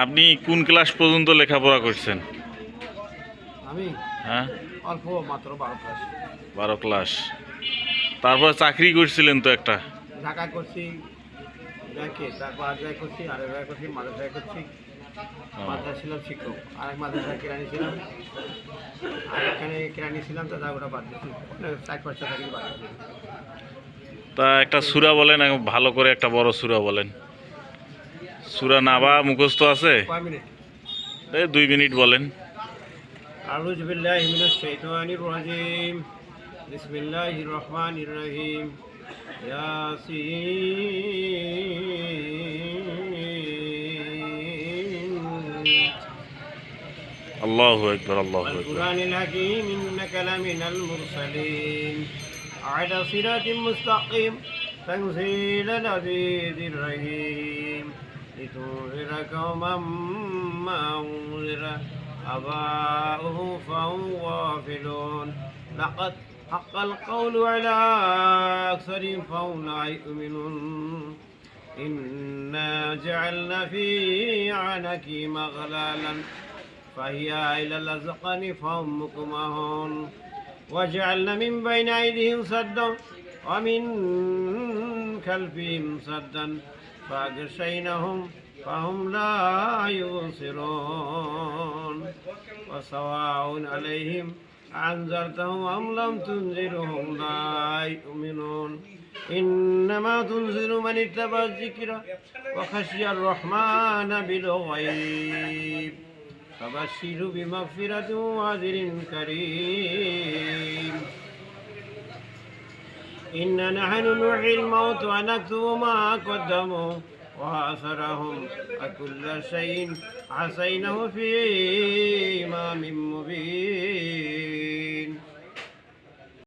আপনি কোন ক্লাস পর্যন্ত লেখাপড়া করছেন? আমি? হ্যাঁ? অল্প মাত্র বারো ক্লাস। বারো ক্লাস। তারপর চাকরি করছিলেন তো একটা? ঢাকা করছি ব্যাংকে। তারপর আর জায়গায় করছি আরেক জায়গায় করছি মাদ্রাসায় করছি। মাদ্রাসা ছিলাম শিক্ষক। আরেক মাদ্রাসায় কেরানি ছিলাম। আর এখানে কেরানি ছিলাম তো ওটা বাদ দিচ্ছি চার পাঁচটা চাকরি বাদ তা একটা সুরা বলেন ভালো করে একটা বড় সুরা বলেন। সুরা নাবা মুখস্থ আছে কয় মিনিট এই দুই মিনিট বলেন أعوذ بالله من الشيطان الرجيم بسم الله الرحمن الرحيم ياسين আল্লাহ একবার আল্লাহ একবার والقرآن الحكيم إنك لمن المرسلين على صراط مستقيم تنزيل العزيز الرحيم لتنذر قوما ما أنذر آباؤهم فهم غافلون لقد حق القول على أكثرهم فهم لا يؤمنون إنا جعلنا في عنكهم أغلالا فهي إلى الأذقان فهم مكمهون وجعلنا من بين أيديهم سدا ومن خلفهم سدا فأغشيناهم فهم لا يبصرون وسواء عليهم أنذرتهم أم لم تنذرهم لا يؤمنون إنما تنذر من اتبع الذكر وخشي الرحمن بالغيب فبشره بمغفرة وأجر كريم إنا نحن نحيي الموت ونكتب ما قدموا وآثرهم وكل شيء حصيناه في